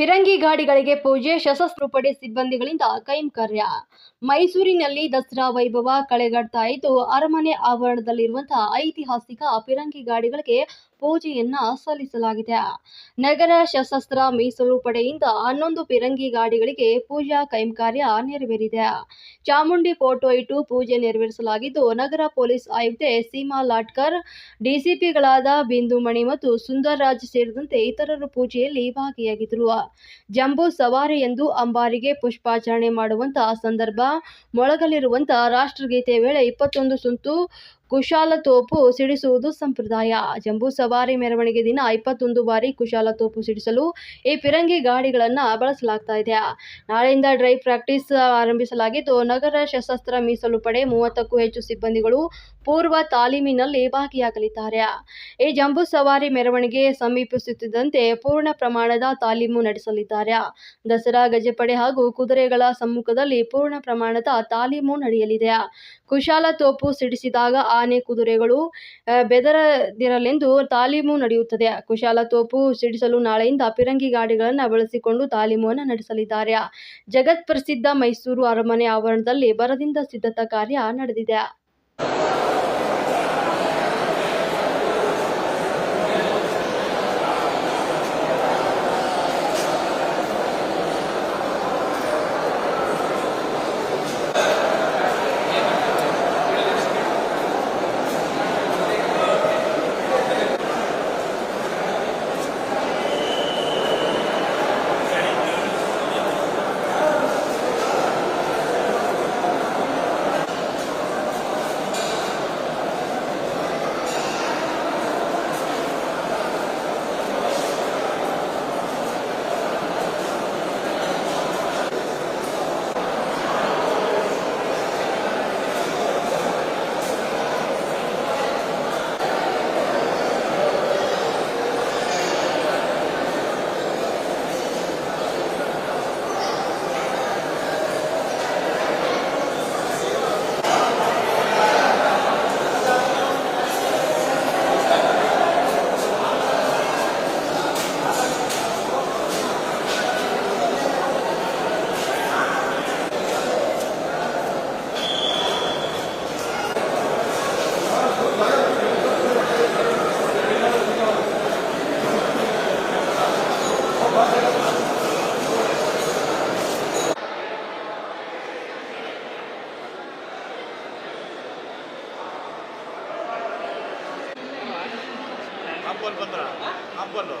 ಫಿರಂಗಿ ಗಾಡಿಗಳಿಗೆ ಪೂಜೆ ಸಶಸ್ತ್ರ ಪಡೆ ಸಿಬ್ಬಂದಿಗಳಿಂದ ಕೈಂಕರ್ಯ ಮೈಸೂರಿನಲ್ಲಿ ದಸರಾ ವೈಭವ ಕಳೆಗಡ್ತಾ ಇದ್ದು ಅರಮನೆ ಆವರಣದಲ್ಲಿರುವಂತಹ ಐತಿಹಾಸಿಕ ಫಿರಂಗಿ ಗಾಡಿಗಳಿಗೆ ಪೂಜೆಯನ್ನ ಸಲ್ಲಿಸಲಾಗಿದೆ. ನಗರ ಸಶಸ್ತ್ರ ಮೀಸಲು ಪಡೆಯಿಂದ ಹನ್ನೊಂದು ಪಿರಂಗಿ ಗಾಡಿಗಳಿಗೆ ಪೂಜಾ ಕೈಂಕರ್ಯ ನೆರವೇರಿದೆ. ಚಾಮುಂಡಿ ಫೋಟೋ ಇಟ್ಟು ಪೂಜೆ ನೆರವೇರಿಸಲಾಗಿದ್ದು, ನಗರ ಪೊಲೀಸ್ ಆಯುಕ್ತೆ ಸೀಮಾ ಲಾಟ್ಕರ್, ಡಿಸಿಪಿಗಳಾದ ಬಿಂದುಮಣಿ ಮತ್ತು ಸುಂದರ್ ರಾಜ್ ಸೇರಿದಂತೆ ಇತರರು ಪೂಜೆಯಲ್ಲಿ ಭಾಗಿಯಾಗಿದ್ದರು. ಜಂಬೂ ಸವಾರಿ ಎಂದು ಅಂಬಾರಿಗೆ ಪುಷ್ಪಾಚರಣೆ ಮಾಡುವಂತಹ ಸಂದರ್ಭ ಮೊಳಗಲಿರುವಂತಹ ರಾಷ್ಟ್ರಗೀತೆ ವೇಳೆ ಇಪ್ಪತ್ತೊಂದು ಸುಂತು ಕುಶಾಲ ತೋಪು ಸಿಡಿಸುವುದು ಸಂಪ್ರದಾಯ. ಜಂಬೂ ಸವಾರಿ ಮೆರವಣಿಗೆ ದಿನ ಇಪ್ಪತ್ತೊಂದು ಬಾರಿ ಕುಶಾಲ ತೋಪು ಸಿಡಿಸಲು ಈ ಫಿರಂಗಿ ಗಾಡಿಗಳನ್ನು ಬಳಸಲಾಗ್ತಾ ಇದೆ. ನಾಳೆಯಿಂದ ಡ್ರೈ ಪ್ರಾಕ್ಟೀಸ್ ಆರಂಭಿಸಲಾಗಿದ್ದು ನಗರ ಸಶಸ್ತ್ರ ಮೀಸಲು ಪಡೆ ಮೂವತ್ತಕ್ಕೂ ಹೆಚ್ಚು ಸಿಬ್ಬಂದಿಗಳು ಪೂರ್ವ ತಾಲೀಮಿನಲ್ಲಿ ಭಾಗಿಯಾಗಲಿದ್ದಾರೆ. ಈ ಜಂಬೂ ಸವಾರಿ ಮೆರವಣಿಗೆ ಸಮೀಪಿಸುತ್ತಿದ್ದಂತೆ ಪೂರ್ಣ ಪ್ರಮಾಣದ ತಾಲೀಮು ನಡೆಸಲಿದ್ದಾರೆ. ದಸರಾ, ಗಜಪಡೆ ಹಾಗೂ ಕುದುರೆಗಳ ಸಮ್ಮುಖದಲ್ಲಿ ಪೂರ್ಣ ಪ್ರಮಾಣದ ತಾಲೀಮು ನಡೆಯಲಿದೆ. ಕುಶಾಲ ತೋಪು ಸಿಡಿಸಿದಾಗ ಆನೆ ಕುದುರೆಗಳು ಬೆದರದಿರಲೆಂದು ತಾಲೀಮು ನಡೆಯುತ್ತದೆ. ಕುಶಾಲ ತೋಪು ಸಿಡಿಸಲು ನಾಳೆಯಿಂದ ಫಿರಂಗಿ ಗಾಡಿಗಳನ್ನು ಬಳಸಿಕೊಂಡು ತಾಲೀಮುವನ್ನು ನಡೆಸಲಿದ್ದಾರೆ. ಜಗತ್ ಪ್ರಸಿದ್ಧ ಮೈಸೂರು ಅರಮನೆ ಆವರಣದಲ್ಲಿ ಬರದಿಂದ ಸಿದ್ಧತಾ ಕಾರ್ಯ ನಡೆದಿದೆ. ಅಪ್ಪಲ್ ಬಂದ್ರ ಅಪ್ಪಲ್ಲು